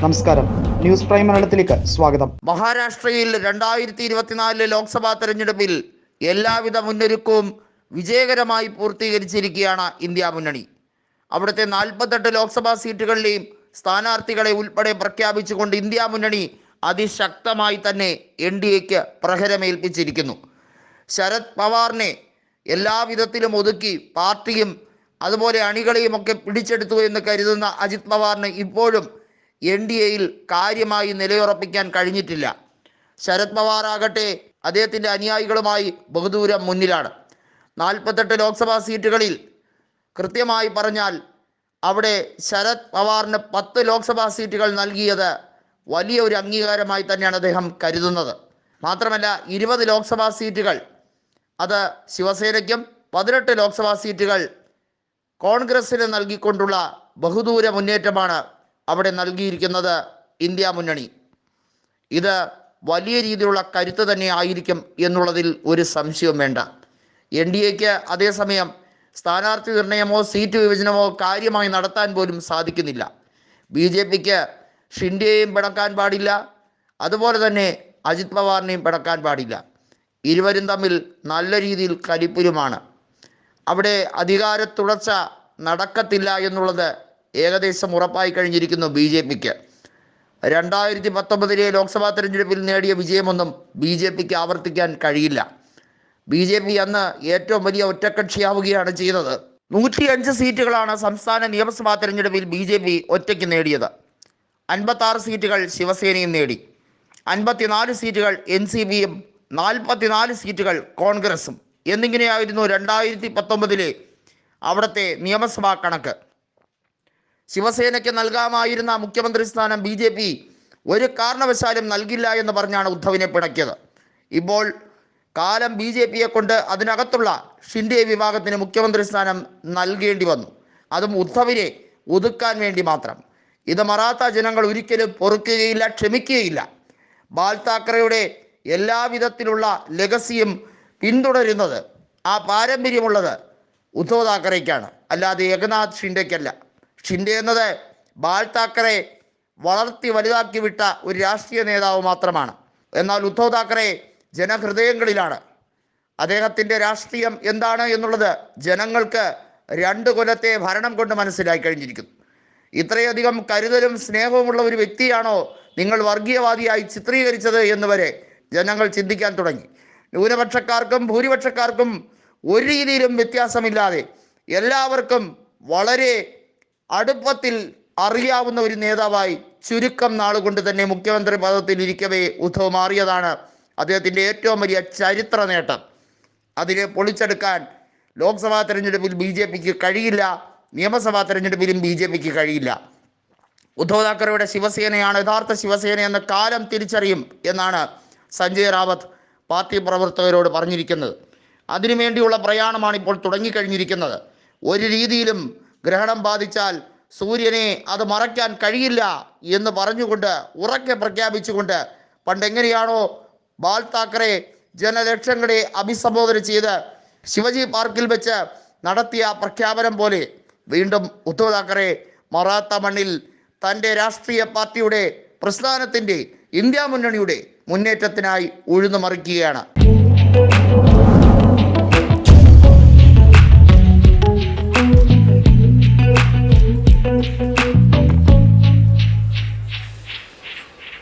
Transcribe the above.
നമസ്കാരം. News prime മലയാളത്തിലേക്ക് സ്വാഗതം. മഹാരാഷ്ട്രയിൽ രണ്ടായിരത്തി ഇരുപത്തിനാലിലെ ലോക്സഭാ തെരഞ്ഞെടുപ്പിൽ എല്ലാവിധ മുന്നൊരുക്കവും വിജയകരമായി പൂർത്തീകരിച്ചിരിക്കുകയാണ് ഇന്ത്യ മുന്നണി. അവിടുത്തെ നാൽപ്പത്തെട്ട് ലോക്സഭാ സീറ്റുകളിലെയും സ്ഥാനാർത്ഥികളെ ഉൾപ്പെടെ പ്രഖ്യാപിച്ചുകൊണ്ട് ഇന്ത്യ മുന്നണി അതിശക്തമായി തന്നെ എൻ ഡി എക്ക് പ്രഹരമേൽപ്പിച്ചിരിക്കുന്നു. ശരത് പവാറിനെ എല്ലാവിധത്തിലും ഒതുക്കി പാർട്ടിയും അതുപോലെ അണികളെയും ഒക്കെ പിടിച്ചെടുത്തു എന്ന് കരുതുന്ന അജിത് പവാറിന് ഇപ്പോഴും എൻ ഡി എയിൽ കാര്യമായി നിലയുറപ്പിക്കാൻ കഴിഞ്ഞിട്ടില്ല. ശരത് പവാർ ആകട്ടെ അദ്ദേഹത്തിന്റെ അനുയായികളുമായി ബഹുദൂരം മുന്നിലാണ്. നാൽപ്പത്തെട്ട് ലോക്സഭാ സീറ്റുകളിൽ കൃത്യമായി പറഞ്ഞാൽ അവിടെ ശരത് പവാറിന് പത്ത് ലോക്സഭാ സീറ്റുകൾ നൽകിയത് വലിയ ഒരു അംഗീകാരമായി തന്നെയാണ് അദ്ദേഹം കരുതുന്നത്. മാത്രമല്ല ഇരുപത് ലോക്സഭാ സീറ്റുകൾ അത് ശിവസേനയ്ക്കും പതിനെട്ട് ലോക്സഭാ സീറ്റുകൾ കോൺഗ്രസിന് നൽകിക്കൊണ്ടുള്ള ബഹുദൂര മുന്നേറ്റമാണ് അവിടെ നൽകിയിരിക്കുന്നത് ഇന്ത്യ മുന്നണി. ഇത് വലിയ രീതിയിലുള്ള കരുത്ത് തന്നെ ആയിരിക്കും എന്നുള്ളതിൽ ഒരു സംശയവും വേണ്ട. എൻ ഡി എക്ക് അതേസമയം സ്ഥാനാർത്ഥി നിർണയമോ സീറ്റ് വിഭജനമോ കാര്യമായി നടത്താൻ പോലും സാധിക്കുന്നില്ല. ബി ജെ പിക്ക് ഷിൻഡെയും പിണക്കാൻ പാടില്ല. അതുപോലെ തന്നെ അജിത് പവാറിനെയും പിണക്കാൻ പാടില്ല. ഇരുവരും തമ്മിൽ നല്ല രീതിയിൽ കലിപ്പുരുമാണ്. അവിടെ അധികാര തുടർച്ച നടക്കത്തില്ല എന്നുള്ളത് ഏകദേശം ഉറപ്പായി കഴിഞ്ഞിരിക്കുന്നു ബി ജെ പിക്ക്. രണ്ടായിരത്തി പത്തൊമ്പതിലെ ലോക്സഭാ തെരഞ്ഞെടുപ്പിൽ നേടിയ വിജയമൊന്നും ബി ജെ പിക്ക് ആവർത്തിക്കാൻ കഴിയില്ല. ബി ജെ പി അന്ന് ഏറ്റവും വലിയ ഒറ്റക്കക്ഷിയാവുകയാണ് ചെയ്തത്. നൂറ്റിയഞ്ച് സീറ്റുകളാണ് സംസ്ഥാന നിയമസഭാ തെരഞ്ഞെടുപ്പിൽ ബി ജെ പി ഒറ്റയ്ക്ക് നേടിയത്. അൻപത്താറ് സീറ്റുകൾ ശിവസേനയും നേടി. അൻപത്തിനാല് സീറ്റുകൾ എൻ സി പിയും നാൽപ്പത്തിനാല് സീറ്റുകൾ കോൺഗ്രസും. എന്നിങ്ങനെയായിരുന്നു രണ്ടായിരത്തി പത്തൊമ്പതിലെ അവിടുത്തെ നിയമസഭാ കണക്ക്. ശിവസേനയ്ക്ക് നൽകാമായിരുന്ന മുഖ്യമന്ത്രി സ്ഥാനം ബി ജെ പി ഒരു കാരണവശാലും നൽകില്ല എന്ന് പറഞ്ഞാണ് ഉദ്ധവിനെ പിണക്കിയത്. ഇപ്പോൾ കാലം ബി ജെ പിയെ കൊണ്ട് അതിനകത്തുള്ള ഷിൻഡെ വിഭാഗത്തിന് മുഖ്യമന്ത്രി സ്ഥാനം നൽകേണ്ടി വന്നു. അതും ഉദ്ധവിനെ ഒതുക്കാൻ വേണ്ടി മാത്രം. ഇത് മറാത്ത ജനങ്ങൾ ഒരിക്കലും പൊറുക്കുകയില്ല ക്ഷമിക്കുകയില്ല. ബാൽ താക്കറയുടെ എല്ലാവിധത്തിലുള്ള ലെഗസിയും പിന്തുടരുന്നത് ആ പാരമ്പര്യമുള്ളത് ഉദ്ധവ് താക്കറേക്കാണ്. അല്ലാതെ ഏകനാഥ് ഷിൻഡെക്കല്ല. ഷിൻഡെ എന്നത് ബാൽ താക്കറെ വളർത്തി വലുതാക്കി വിട്ട ഒരു രാഷ്ട്രീയ നേതാവ് മാത്രമാണ്. എന്നാൽ ഉദ്ധവ് താക്കറെ ജനഹൃദയങ്ങളിലാണ്. അദ്ദേഹത്തിന്റെ രാഷ്ട്രീയം എന്താണ് എന്നുള്ളത് ജനങ്ങൾക്ക് രണ്ട് കൊല്ലത്തെ ഭരണം കൊണ്ട് മനസ്സിലായി കഴിഞ്ഞിരിക്കുന്നു. ഇത്രയധികം കരുതലും സ്നേഹവുമുള്ള ഒരു വ്യക്തിയാണോ നിങ്ങൾ വർഗീയവാദിയായി ചിത്രീകരിച്ചത് എന്ന് വരെ ജനങ്ങൾ ചിന്തിക്കാൻ തുടങ്ങി. ന്യൂനപക്ഷക്കാർക്കും ഭൂരിപക്ഷക്കാർക്കും ഒരു രീതിയിലും വ്യത്യാസമില്ലാതെ എല്ലാവർക്കും വളരെ അടുപ്പത്തിൽ അറിയാവുന്ന ഒരു നേതാവായി ചുരുക്കം നാളുകൊണ്ട് തന്നെ മുഖ്യമന്ത്രി പദത്തിൽ ഇരിക്കവേ ഉദ്ധവ് മാറിയതാണ് അദ്ദേഹത്തിന്റെ ഏറ്റവും വലിയ ചരിത്ര നേട്ടം. അതിനെ പൊളിച്ചെടുക്കാൻ ലോക്സഭാ തെരഞ്ഞെടുപ്പിൽ ബി ജെ പിക്ക് കഴിയില്ല നിയമസഭാ തെരഞ്ഞെടുപ്പിലും ബി ജെ പിക്ക് കഴിയില്ല. ഉദ്ധവ് താക്കറെയുടെ ശിവസേനയാണ് യഥാർത്ഥ ശിവസേന എന്ന കാലം തിരിച്ചറിയും എന്നാണ് സഞ്ജയ് റാവത്ത് പാർട്ടി പ്രവർത്തകരോട് പറഞ്ഞിരിക്കുന്നത്. അതിനുവേണ്ടിയുള്ള പ്രയാണമാണ് ഇപ്പോൾ തുടങ്ങിക്കഴിഞ്ഞിരിക്കുന്നത്. ഒരു രീതിയിലും ഗ്രഹണം ബാധിച്ചാൽ സൂര്യനെ അത് മറയ്ക്കാൻ കഴിയില്ല എന്ന് പറഞ്ഞുകൊണ്ട് ഉറക്കെ പ്രഖ്യാപിച്ചുകൊണ്ട് പണ്ടെങ്ങനെയാണോ ബാൽ താക്കറെ ജനലക്ഷങ്ങളെ അഭിസംബോധന ചെയ്ത് ശിവജി പാർക്കിൽ വെച്ച് നടത്തിയ പ്രഖ്യാപനം പോലെ വീണ്ടും ഉദ്ധവ് താക്കറെ മറാത്ത മണ്ണിൽ തന്റെ രാഷ്ട്രീയ പാർട്ടിയുടെ പ്രസ്ഥാനത്തിന്റെ ഇന്ത്യ മുന്നണിയുടെ മുന്നേറ്റത്തിനായി ഉഴുതുമറിക്കുകയാണ്